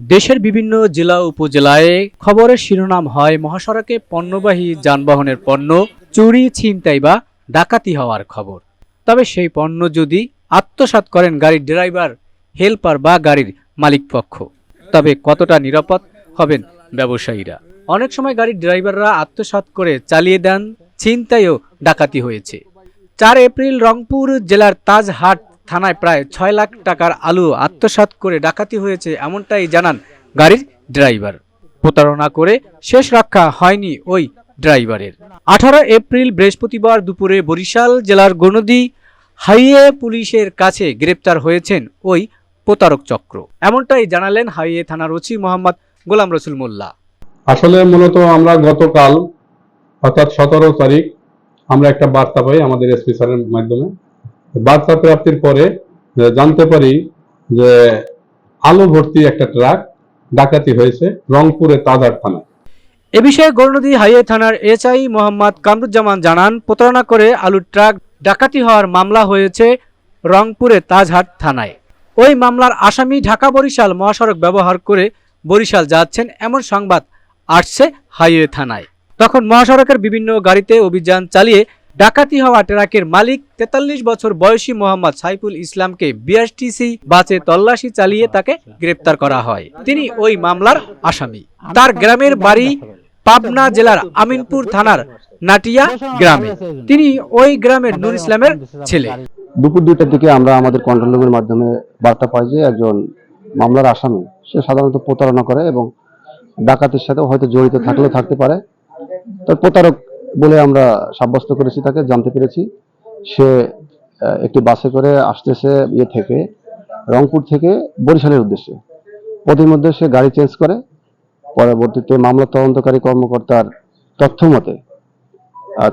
দেশের বিভিন্ন জেলা উপজেলায় খবরের শিরোনাম হয় মহাসড়কে পণ্যবাহী যানবাহনের পণ্য, চুরি, ছিনতাই বা ডাকাতি হওয়ার খবর। তবে সেই পণ্য যদি আত্মসাৎ করেন গাড়ির ড্রাইভার, হেল্পার বা গাড়ির মালিকপক্ষ, তবে কতটা নিরাপদ হবেন ব্যবসায়ীরা? অনেক সময় গাড়ির ড্রাইভাররা আত্মসাৎ করে চালিয়ে দেন, ছিনতাইও ডাকাতি হয়েছে। চার এপ্রিল রংপুর জেলার তাজহাট থানায় প্রায় ছয় লাখ টাকার আলু আত্মসাৎ করে ডাকাতি হয়েছে এমনটাই জানান গাড়ির ড্রাইভার। প্রতারণা করে শেষ রক্ষা হয়নি ওই ড্রাইভারের। আঠারো এপ্রিল বৃহস্পতিবার দুপুরে বরিশাল জেলার গণদি হাইওয়ে পুলিশের কাছে গ্রেপ্তার হয়েছেন ওই প্রতারক চক্র। এমনটাই জানালেন হাইওয়ে থানার ওসি মোহাম্মদ গোলাম রসুল মোল্লা। আসলে মূলত আমরা গতকাল, অর্থাৎ সতেরো তারিখ, আমরা একটা বার্তা পাই আমাদের এসপি স্যারের মাধ্যমে। বার্তা প্রাপ্তির পরে জানতে পারি যে আলু ভর্তি একটা ট্রাক ডাকাতি হয়েছে রংপুরে তাজার থানায়। এ বিষয়ে গৌরনদী হাইওয়ে থানার এসআই মোহাম্মদ কামরুজ্জামান জানান, প্রতারণা করে আলুর ট্রাক ডাকাতি হওয়ার মামলা হয়েছে রংপুরে তাজহাট থানায়। ওই মামলার আসামি ঢাকা বরিশাল মহাসড়ক ব্যবহার করে বরিশাল যাচ্ছেন এমন সংবাদ আসছে হাইওয়ে থানায়। তখন মহাসড়কের বিভিন্ন গাড়িতে অভিযান চালিয়ে ডাকাতি হওয়া ট্রাকের মালিক তেতাল্লিশ বছর বয়সী মোহাম্মদ সাইফুল ইসলামকে বিএসটিসি বাসে তল্লাশি চালিয়ে তাকে গ্রেপ্তার করা হয়। তিনি ওই মামলার আসামি। তার গ্রামের বাড়ি পাবনা জেলার আমিনপুর থানার নাটিয়া গ্রামে। তিনি ওই গ্রামের নুর ইসলামের ছেলে। দুপুর দুইটার দিকে আমরা আমাদের কন্ট্রোল রুমের মাধ্যমে বার্তা পাই যে একজন মামলার আসামি, সে সাধারণত প্রতারণা করে এবং ডাকাতির সাথে হয়তো জড়িত থাকলেও থাকতে পারে। তো প্রতারক বলে আমরা সাব্যস্ত করেছি, তাকে জানতে পেরেছি। সে একটি বাসে করে আসতেছে ইয়ে থেকে, রংপুর থেকে বরিশালের উদ্দেশ্যে। মধ্যে সে গাড়ি চেঞ্জ করে। পরবর্তীতে মামলা তদন্তকারী কর্মকর্তার তথ্য মতে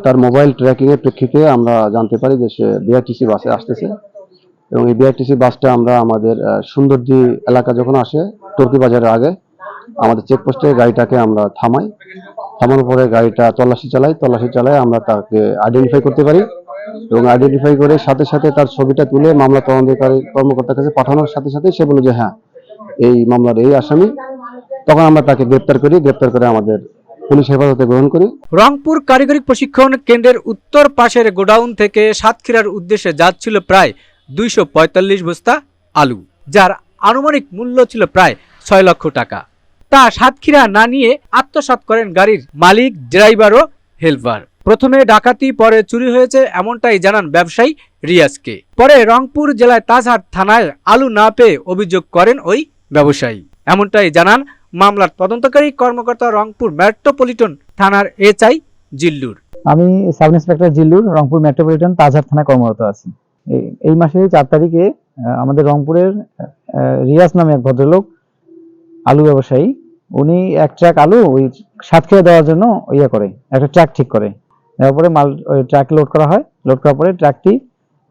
তার মোবাইল ট্র্যাকিং এর প্রেক্ষিতে আমরা জানতে পারি যে সে বিআরটিসি বাসে আসতেছে। এবং এই বিআরটিসি বাসটা আমরা আমাদের সুন্দরদি এলাকা যখন আসে টর্কি বাজারের আগে, আমাদের চেকপোস্টে গাড়িটাকে আমরা থামাই। থামানোর পরে গাড়িটা তল্লাশি চালাই তল্লাশি চালায় আমরা তাকে আইডেন্টিফাই করতে পারি এবং আইডেন্টিফাই করে সাথে সাথে তার ছবিটা তুলে মামলা তদন্তকারী কর্মকর্তার কাছে পাঠানোর সাথে সাথে সে বলল যে হ্যাঁ এই মামলার এই আসামি। তখন আমরা তাকে গ্রেপ্তার করি, গ্রেপ্তার করে আমাদের পুলিশ গ্রহণ করি। রংপুর কারিগরি প্রশিক্ষণ কেন্দ্রের উত্তর পাশের গোডাউন থেকে সাতক্ষীরার উদ্দেশ্যে যাচ্ছিল প্রায় দুইশো পঁয়তাল্লিশ বস্তা আলু, যার আনুমানিক মূল্য ছিল প্রায় ছয় লক্ষ টাকা। তা সাতক্ষীরা না নিয়ে আত্মসাৎ করেন গাড়ির মালিক, ড্রাইভার ও হেল্পার। প্রথমে ডাকাতি, পরে চুরি হয়েছে এমনটাই জানান ব্যবসায়ী রিয়াজকে। পরে রংপুর জেলায় তাজহাট থানায় আলু না পেয়ে অভিযোগ করেন ওই ব্যবসায়ী। এমনটাই জানান মামলার তদন্তকারী কর্মকর্তা রংপুর মেট্রোপলিটন থানার এচআই জিল্লুর। আমি sub inspector Zillur, Rangpur metropolitan Tajhat থানায় কর্মরত আছি। এই মাসের চার তারিখে আমাদের রংপুরের রিয়াজ নামে এক ভদ্রলোক, আলু ব্যবসায়ী উনি এক ট্রাক আলু ওই সাতক্ষীরা দেওয়ার জন্য ইয়ে করে, একটা ট্রাক ঠিক করে। তারপরে মাল, ওই ট্রাক লোড করা হয়। লোড করার পরে ট্রাকটি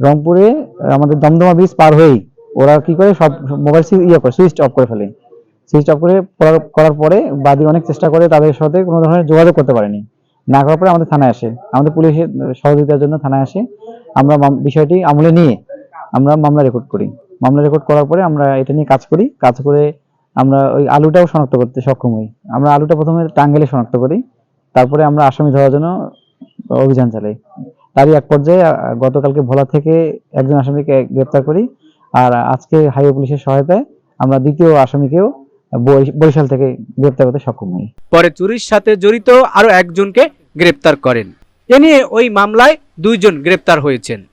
রংপুরে আমাদের দমদমা ব্রিজ পার হয়েই ওরা কি করে সব মোবাইল ইয়ে করে সুইচ অফ করে ফেলে। সুইচ অফ করে করার- পরে বাদী অনেক চেষ্টা করে তাদের সাথে কোনো ধরনের যোগাযোগ করতে পারেনি। না করার পরে আমাদের থানায় আসে। আমাদের পুলিশের সহযোগিতার জন্য থানায় আসে। আমরা বিষয়টি আমলে নিয়ে আমরা মামলা রেকর্ড করি। মামলা রেকর্ড করার পরে আমরা এটা নিয়ে কাজ করি। কাজ করে আমরা ওই আলুটাও শনাক্ত করতে সক্ষম হই। আমরা আলুটা প্রথমে টাঙ্গেলে শনাক্ত করি, তারপরে আমরা আসামি ধরার জন্য অভিযান চালাই। তারই এক পর্যায়ে গতকালকে ভোলা থেকে একজন আসামিকে গ্রেপ্তার করি, আর আজকে হাইওয়ে পুলিশের সহায়তায় আমরা দ্বিতীয় আসামিকেও বরি- বরিশাল থেকে গ্রেপ্তার করতে সক্ষম হই। পরে চুরির সাথে জড়িত আরও একজনকে গ্রেপ্তার করেন। এ নিয়ে ওই মামলায় দুইজন গ্রেপ্তার হয়েছেন।